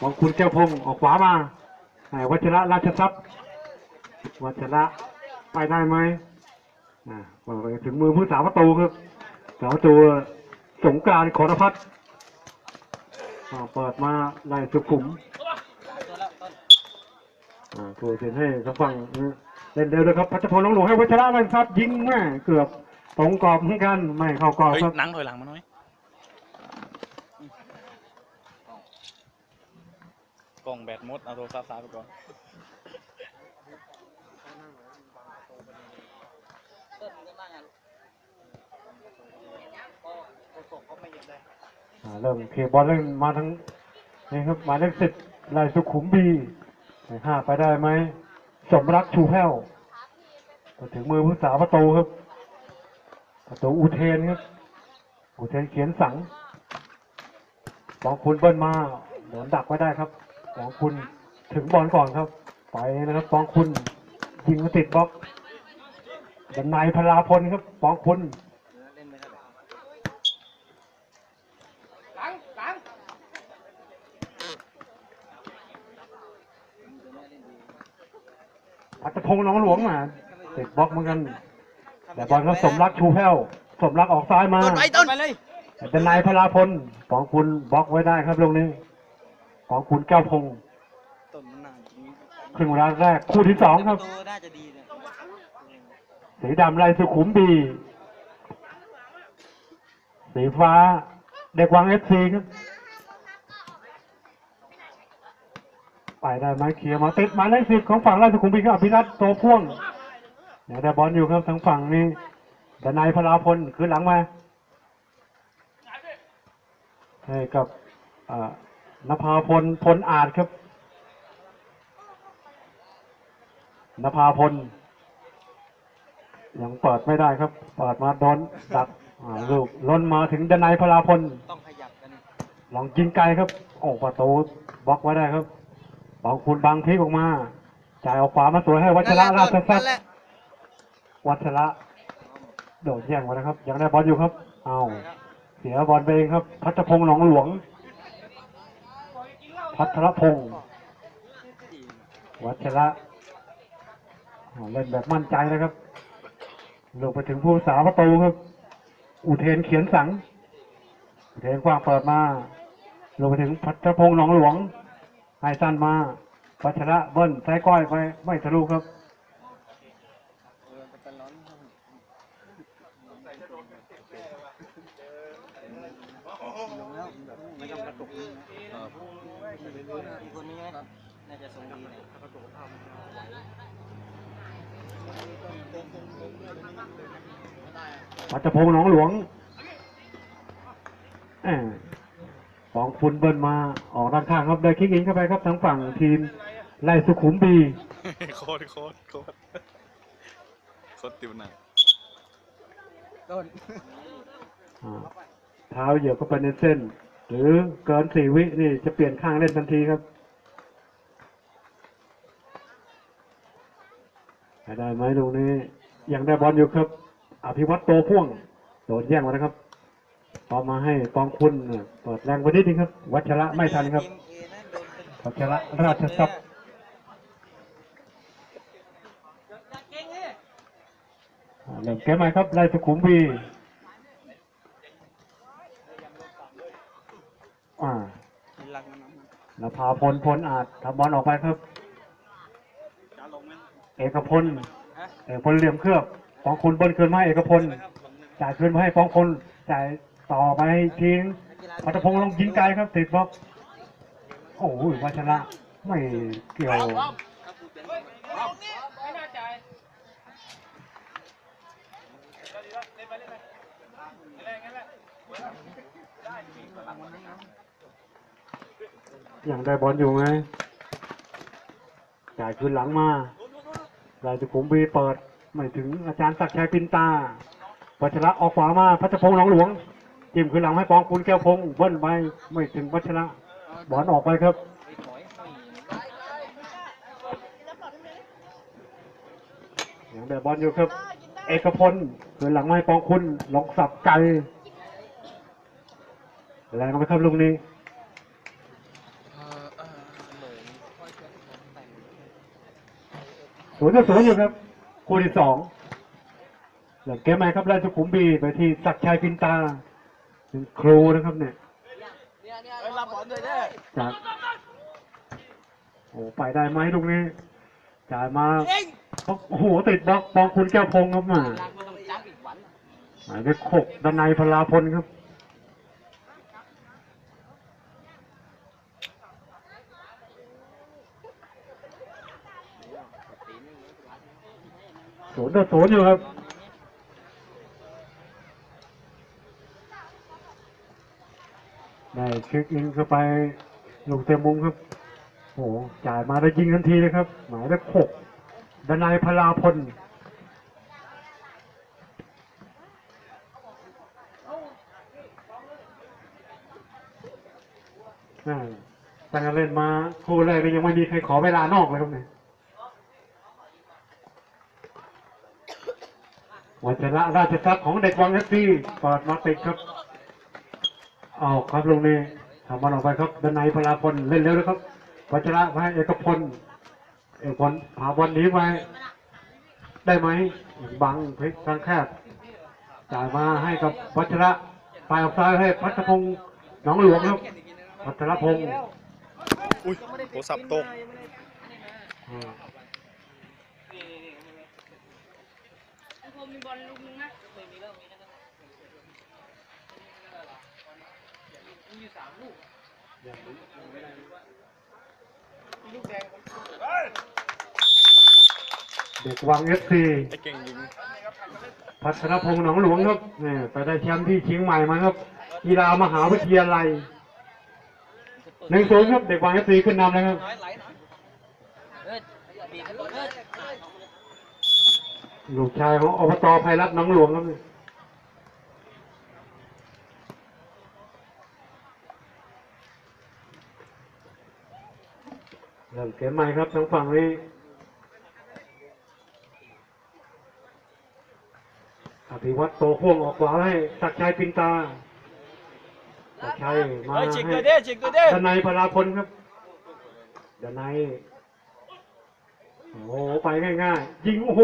ปองคุณแก้วพงศ์ออกขวามาให้วัชระราชทรัพย์ วัชระไปได้ไหมอ่าไปถึงมือผู้สาวประตูครับสาวประตูสงการขอรพัฒน์อ่าเปิดมาไล่สุขุมอ่าตัวเซนให้ทางฝั่งเล่นเร็วเลยครับพัชพลน้องหลวงให้วัชระราชทรัพย์ยิงแม่เกือบตรงกรอบเหมือนกันไม่เข้ากรอบครับหนังถอยหลังมาหน่อย กล่องแบตหมด เอาโทรศัพท์สายไปก่อนอ่าเริ่มเคลียร์บอลเล่นมาทั้งนี่ครับหมายเลขสิบลายสุขุมบีห้าไปได้ไหมสมรักชูแพ้วมาถึงมือผู้สาวประตูครับ ประตูอุเทนครับ อุเทนเขียนสังบองคุณเบิ้ลมาโดนดักไว้ได้ครับ บองคุณถึงบอลก่อนครับ ไปนะครับบองคุณยิงมาติดบล็อกดันในพลาพลครับบองคุณพัชพงษ์หน้องหลวงมาติดบล็อกเหมือนกัน แต่บอลก็สมรักชูแพ้วสมรักออกซ้ายมาต้นไปต้นไปเลยแต่นายพลาพลปองคุณบล็อกไว้ได้ครับลงนี้ ปองคุณแก้วพงศ์ต้นมันนานจริงครึ่งเวลาแรกคู่ที่สองครับ ตัวน่าจะดีเนี่ยสีดำลายสุขุมบีสีฟ้า เด็กวังเอฟซีครับไปได้ไหมเคลียร์มาติดหมายเลขสิบของฝั่งราชสุขุมบีครับอภิรัตน์โตพ่วงเดี๋ยวได้บอลอยู่ครับทางฝั่งนี้แต่นายพลาพลคืนหลังมาให้กับอ่า นภาพลพลอาจครับนภาพล ยังเปิดไม่ได้ครับ เปิดมาโดนดักอ่าลูกล้นมาถึงดนายพลาพลต้องขยับกันลองยิงไกลครับ โอ้ประตูบล็อกไว้ได้ครับบองคุณบางพลิกออกมาจ่ายออกขวามาสวยให้วัชระราชทรัพนั่นย์แหละวัชระโดดแย่งมานะครับ ยังได้บอลอยู่ครับ เอาเสียบอลไปเองครับ พัชพงษ์หนองหลวง พัทรพงศ์วัชระเล่นแบบมั่นใจนะครับลงไปถึงผู้สาประตูครับ อุเทนเขียนสัง อุเทนกว้างเปิดมาลงไปถึงพัทรพงษ์หนองหลวงให้สั้นมาพัชระเบิ้ลใส่ก้อยไปไม่ทะลุครับไม่ต้องกระตุก นี่นะอีกคนนี้นะน่าจะทรงดีเนี่ยปัตพงษ์หนองหลวงแหมสองฟุนเบิ้ลมาออกด้านข้างครับได้คิกอินเข้าไปครับทั้งฝั่งทีมไล่สุขุมบีโคตรโคตรโคตรโคตรติวหนังต้นเท้าเหยียบเข้าไปในเส้น หรือเกินสี่วินี่จะเปลี่ยนข้างเล่นทันทีครับได้ไหมตรงนี้ ยังได้บอลอยู่ครับ อภิวัตโตพ่วง โดนแย่งมานะครับพอมาให้กองคุณเปิดแรงไปนิดนึงครับ วัชระไม่ทันครับ วัชระราชทรัพย์เริ่มเกมใหม่ครับไล่สุขุมวีอ่า เป็นหลักมัน น้ำมันนภาพลพลอาจทำบอลออกไปครับจะลงไหมเอกพลฮะเอกพลเหลี่ยมเครือบปองคุณเบิ้ลคืนมาให้เอกพลครับลงหนึ่งจ่ายคืนมาให้ปองคุณจ่ายต่อไปให้ทีมพัทพงศ์ลงยิงไกลครับติดบล็อกโอ้ยวัชระไม่เกี่ยวถ้าพูดเป็น ยังได้บอลอยู่ไหมจ่ายคืนหลังมาลายสุขุมวีเปิด ไม่ถึงอาจารย์ศักดิ์ชัยปินตาวัชระออกขวามาพัชพงษ์หนองหลวงจิ้มคืนหลังให้ปองคุณแก้วพงศ์เบิ้ลไปไม่ถึงวัชระบอลออกไปครับอยไม่ยังได้บอลอยู่ครับ เอกพลคืนหลังให้ปองคุณลงสับไกลแรงไหมครับลูกนี้ เออเออ ศูนย์ต่อศูนย์อยู่ครับคู่ที่สองหลังเกมใหม่ครับราชสุขุมบีไปที่ศักดิ์ชัยปินตาเป็นครูนะครับเนี่ยเฮ้ยรับบอลด้วยเด้อจากโอ้ไปได้ไหมลูกนี้จ่ายมาโอ้โหติดบล็อกปองคุณแก้วพงครับมารักมันต้องจับอีกวันหมายเลขหกดนัยพลาพลครับ ศูนย์ต่อศูนย์อยู่ครับได้คลิกอินเข้าไปลูกเต็มมุมครับโอ้โหจ่ายมาได้ยิงทันทีเลยครับ หมายเลขหกดนัยพลาพลอ่าตั้งแต่เล่นมาคู่แรกนี่ยังไม่มีใครขอเวลานอกเลยครับเนี่ย ชระราชทรัพย์ของเด็กวังเอฟซีเปิดมาติดครับ เอาครับลงนี้ทำมันออกไปครับด้านในพลาพลเล่นเร็วเลยครับวัชระไว้เอกพล เอกพลพาบอลนี้ไว้ได้ไหมบังพลิกทางแคบจ่ายมาให้กับวัชระปลายออกซ้ายให้พัฒพงศ์หนองหลวงครับพัทรพงศ์อุ้ยโทรศัพท์ตก อ่าผมมีบอลลูกนึงนะเด็กวังเอฟซีไอ้เก่งยิงพัทรพงศ์หนองหลวงครับนี่ไปได้แชมป์ที่เชียงใหม่มาครับกีฬามหาวิทยาลัยหนึ่งศูนย์ครับเด็กวังเอฟซีขึ้นนำเลยครับ ลหน่อยเฮ้ยบีบให้หมดเฮ้ยลูกชายของอบตภัยรัตน์หนองหลวงครับนี่เริ่มเกมใหม่ครับทางฝั่งนี้อภิวัตโตพ่วงออกขวาให้ศักดิ์ชัยปินตาศักดิ์ชัยมาเฮ้ยให้จิกตัวเด้จิกตัวเด้ดนัยพลาพลครับดนัยโอ้โห ไปง่ายๆ ยิงโอ้โห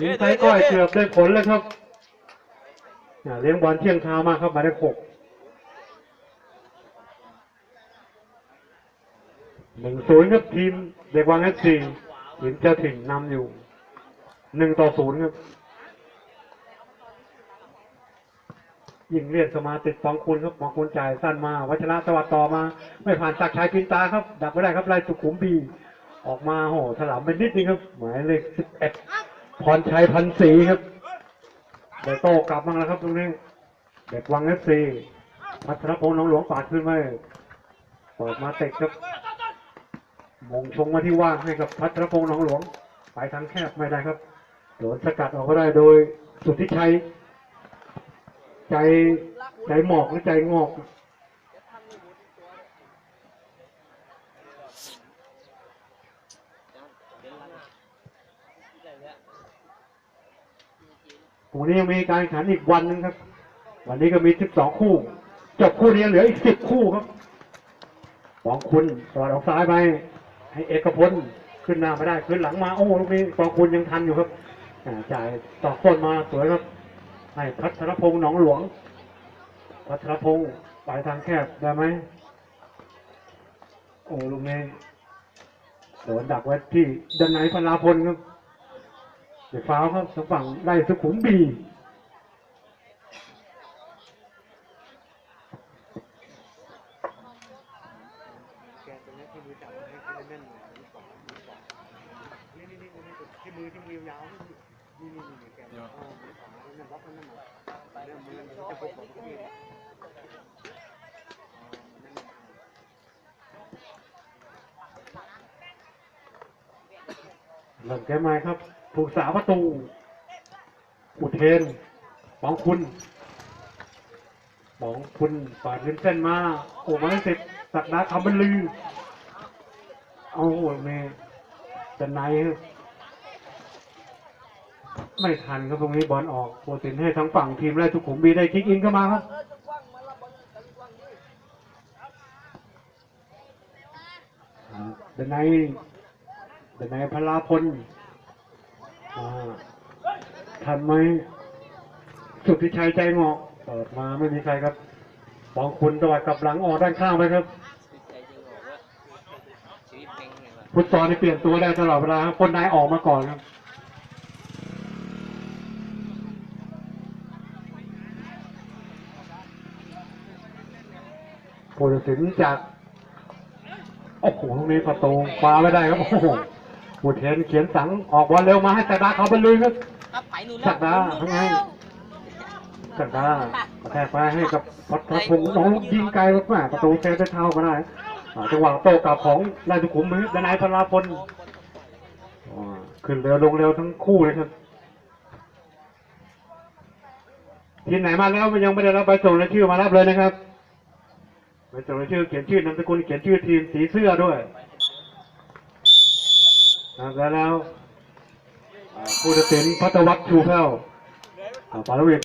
ยิงไซก้อยเกือบได้ผลเลยครับเนี่ยเลี้ยงบอลเที่ยงเท้ามากครับหมายเลขหกหนึ่งศูนย์ครับทีมเด็กวังเอสซีทีมเจ้าถิ่นนำอยู่หนึ่งต่อศูนย์ครับ ยิงเรียกสมาติดปองคุณครับปองคุณจ่ายสั้นมา วัชระสวัสดิ์ต่อมา ไม่ผ่านสักดิ์ชัยพินตาครับ ดับไม่ได้ครับไล่สุขุมบีออกมาโหถลำไปนิดนึงครับ หมายเลขสิบเอ็ด พรชัยพันศรีครับเดี๋ยวโตกลับมาแล้วครับตรงนี้ เด็กวังเอฟซีพัทรพงษ์น้องหลวงปาดขึ้นไว้เปิดมาเตะครับมงชงมาที่ว่างให้กับพัทรพงษ์น้องหลวงไปทางแคบไม่ได้ครับโดนสกัดออกก็ได้โดยสุทธิชัย ใจใจหมอกหรือใจงอก วันนี้ยังมีการแข่งขันอีกวันหนึงครับ วันนี้ก็มี 12 คู่ จบคู่นี้เหลืออีก 10 คู่ครับสองคุณสอดออกซ้ายไป ให้เอกพลขึ้นหน้าไม่ได้ขึ้นหลังมาโอ้ลูกนี้สองคุณยังทันอยู่ครับจ่ายต่อต้นมาสวยครับ ให้พัทรพงษ์หนองหลวง พัทรพงศ์ไปทางแคบได้ไหมโอ้ลูกนี้โดนดักไว้ที่ดันไหนพลาพลครับ ฟ้าวครับทางฝั่งไล่สุขุมบีแกตรงนี้ที่มือจับให้แน่นหน่อยนี่นี่นี่นี่ที่มือที่มือยาวนี่นี่นี่แกอ๋อมือขวานั่นล็อกนั่นน่ะเนี่ยมือมันจะปกของพี่หลังแกมายครับ ถูกสาประตู อุเทนปองคุณปองคุณปาดริมเส้นมา โอ้มาได้สิบสักดาคำบรรลือ เอาโอ้เมจะไหนไม่ทันครับตรงนี้บอลออกโปรตินให้ทั้งฝั่งทีมไล่ทุกขุมบีได้คิกอินเข้ามาครับเดนไนเดนไนพลาพล ทันไหมสุทธิชัยใจงอกเปิดมาไม่มีใครครับบองคุณตวัดกลับหลังออกด้านข้างไปครับใจจึงบอนไงวะฟุตซอลนี่เปลี่ยนตัวได้ตลอดเวลาครับคนนายออกมาก่อนครับโพลสินจากโอ้โหตรงนี้ประตูคว้าไม่ได้ครับ โอ้โหผู้เทนเขียนสังออกบอลเร็วมาให้แต่ดาเขาไปลุยครับ ไปนู่นสักดาทั้งไงสักดากระแทกไปให้กับพัทรพงศ์น้องยิงไกลมากๆประตูเซฟได้เท่าก็ได้อ่าจังหวะโต้กลับของราชสุขุมมือดนายพลาพลอ่าขึ้นเร็วลงเร็วทั้งคู่เลยครับทีมไหนมาแล้วมันยังไม่ได้รับใบส่งรายชื่อมารับเลยนะครับใบส่งรายชื่อเขียนชื่อนามสกุลเขียนชื่อทีมสีเสื้อด้วยนะครับแล้วแล้วอ่า ผู้ตัดสินพัทวัฒน์ชูแพ้วฝ่าปาลเวท